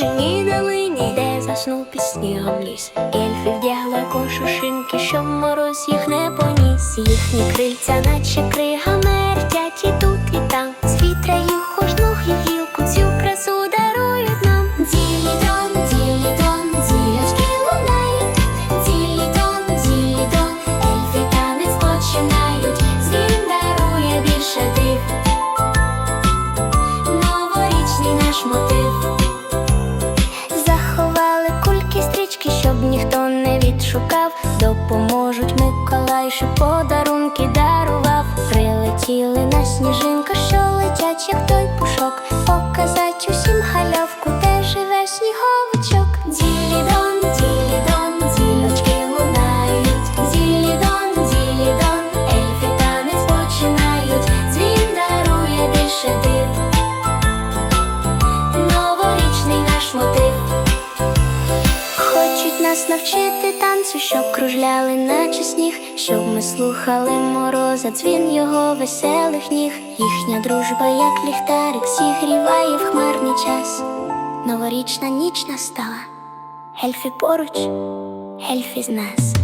сніжній долині, де заснув під снігом ліс. Ельфи вдягла кошушинки, що мороз їх не поніс, їхні крильця, наче кригами. Що подарунки дарував. Прилетіли на сніжинка, нас навчити танцю, щоб кружляли, наче сніг, щоб ми слухали мороза, дзвін його веселих ніг. Їхня дружба, як ліхтарик, зігріває в хмарний час. Новорічна ніч настала, ельфи поруч, ельфи з нас.